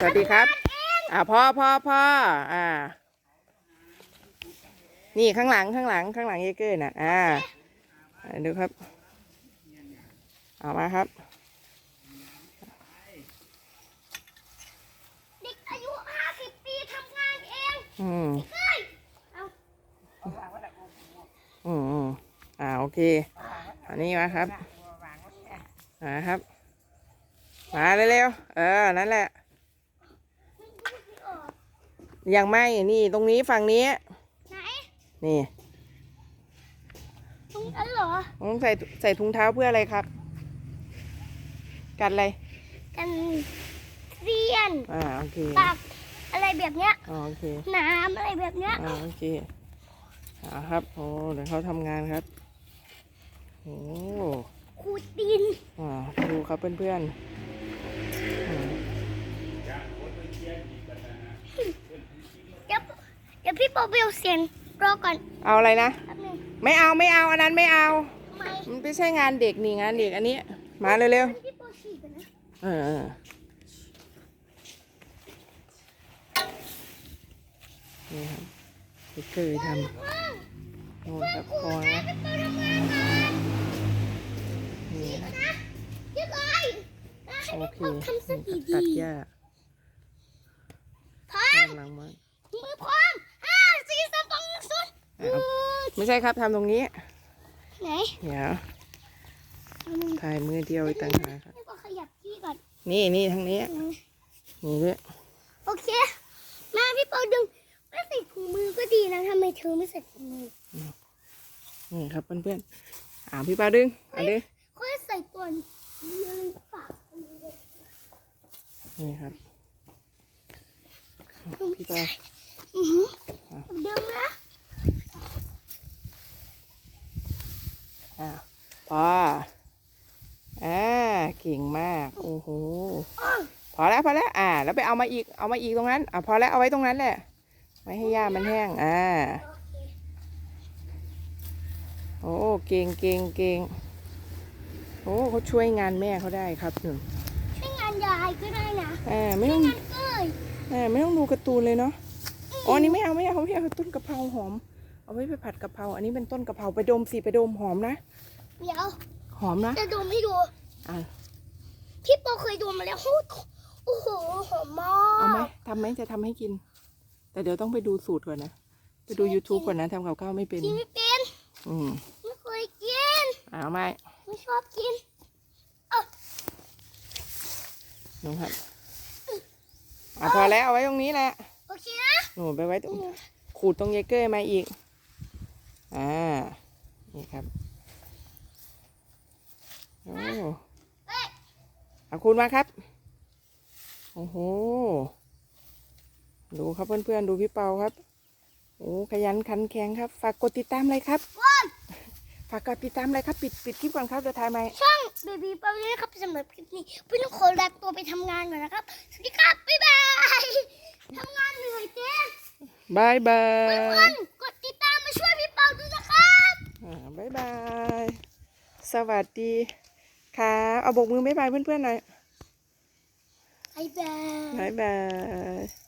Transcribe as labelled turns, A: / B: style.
A: สวัสดีครับ อ่าพ่อพ่อพ่ออ่า นี่ข้างหลังข้างหลังข้างหลังเยเกอร์น่ะ อ่าอ่าดูครับ เอามาครับ
B: เด็กอายุ50ปีทำงานเอง
A: อืม
B: เฮ้ยเอา
A: อืมอืมอ่าโอเค อันนี้มาครับ มาครับ มาเร็วๆ เออ นั่นแหละ
B: ไม่ออก
A: ยังไม่นี่ตรงนี้ฝั่งนี้
B: ไหน
A: นี่
B: ตรงนั้นเหรอ
A: ต้องใส่ใส่ถุงเท้าเพื่ออะไรครับ กันอะไร
B: กันเรียน
A: อ่าโอเค
B: ปากอะไรแบบเนี้ย
A: อ๋อโอเค
B: น้ำอะไรแบบเนี้ย
A: อ่าโอเคอ่าครับโอ้เดี๋ยวเขาทำงานครับโอ้
B: ขูดดิน
A: อ่าดูครับเพื่อนๆอืม
B: เดี๋ยวเดี๋ยว พี่โปเบลเสียงรอก่อน
A: เอาอะไรนะ
B: แป๊บหนึง
A: ไม่เอาไม่เอาอันนั้นไม่เอา
B: ทำไม
A: มันไม่ใช่งานเด็กนี่งานเด็กอันนี้ มาเร็ว
B: พี่โปฉีดก่อนนะ
A: ๆเออเออนี่ครับพี่เคยท
B: ว่างำ
A: โอ้ครับ
B: ขู
A: คอ
B: ด
A: นะ
B: นะพี่โปทำงานก่อน
A: นี่ครับ
B: นะเดี๋ยวก่อนนะให้
A: โอ
B: พี่
A: เค
B: โปทำสัก
A: นี่
B: ดี
A: ครับตัด
B: ดี
A: หญ้า
B: พร้อ
A: ข้ามงหลังมัน
B: มือพร้อมห้าสี่สามสองหนึ่งศูนย์
A: อะ ไม่ใช่ครับทำตรงนี้
B: ไหน
A: เดี๋ยว
B: เอามือ
A: ถ่ายมือเดียวอีกต่างหากครับ
B: พี่โปขยับที่ก่อน
A: นี่นี่ทางนี้
B: อืม
A: นี่ด้วย
B: โอเค มาพี่เปาดึงไม่ใส่ถุงมือก็ดีนะทำไมเธอไม่ใส่ถุงมือ
A: นี่ครับเพื่อนๆอ่าพี่ปาดึงเอันดึง
B: ค่อยใส่ตัวนี้เลยฝาก
A: นี่ครับพี่ปา
B: อือหือดึงนะ
A: อ่าพออ่าเก่งมาก โอ้โห
B: อ้อ
A: พอแล้วพอแล้ว อ่า แล้วไปเอามาอีก เอามาอีกตรงนั้น อ่าพอแล้ว เอาไว้ตรงนั้นแหละ ไว้ให้หญ้ามันแห้ง อ่า
B: โอเค
A: โอ้เก่งเก่งเก่งโอ้เขาช่วยงานแม่เขาได้ครับหนึ่ง
B: ช่วยงานยายก็ได้นะ
A: อ่าไม่
B: ช่ว
A: ต้
B: ย
A: อง
B: งานเอ้ย
A: อ่าไม่ต้องดูการ์ตูนเลยเนาะ อ๋ออันนี้ไม่เอาไม่เอาไม่เอาต้นกะเพราหอม เอาไว้ไปผัดกะเพรา อันนี้เป็นต้นกะเพราไปดมสิไปดมหอมนะ
B: เดี๋ยว
A: หอมนะ
B: จะดมให้ดู
A: อ่า
B: พี่เปาเคยดมมาแล้วโอ้โหหอมมา
A: เอาไหม
B: ก
A: ทำไหมจะทำให้กิน แต่เดี๋ยวต้องไปดูสูตรก่อนนะ ไปดู YouTube ก่อนนะทำกับข้าวไม่เป็น
B: กินไม่เป็น
A: อืม
B: ไม่เคยกิน
A: เอาไหม
B: ไม่ชอบกิน
A: น้องครับอะพอแล้วเอาไว้ตรงนี้แหละ
B: โอเคนะ
A: หนูไปไว้ตรงขูดตรงเยเกอร์มาอีก อ่า นี่ครับ โอ้
B: เอ้ย
A: เอาคุณมาครับ โอ้โห ดูครับเพื่อนๆ ดูพี่เปาครับ โอ้ขยันขันแข็งครับ ฝากกดติดตามเลยครับ
B: ว้าย
A: ฝากกดติดตามเลยครับ ปิดปิดคลิปก่อนครับเดี๋ยวถ่ายใหม่
B: ช่องเบบีเปาเลยนะครับสำหรับคลิปนี้พี่ต้องขอลาตัวไปทำงานก่อนนะครับ สวัสดีครับ บ๊ายบาย ทำงานเหนื่อยเจ๊
A: บายบา
B: เพื่
A: ย บายบาย สวัสดีครับเอาบกมือบ๊ายบายเพื่อนๆหน่อย
B: บ๊ายบาย
A: บายบาย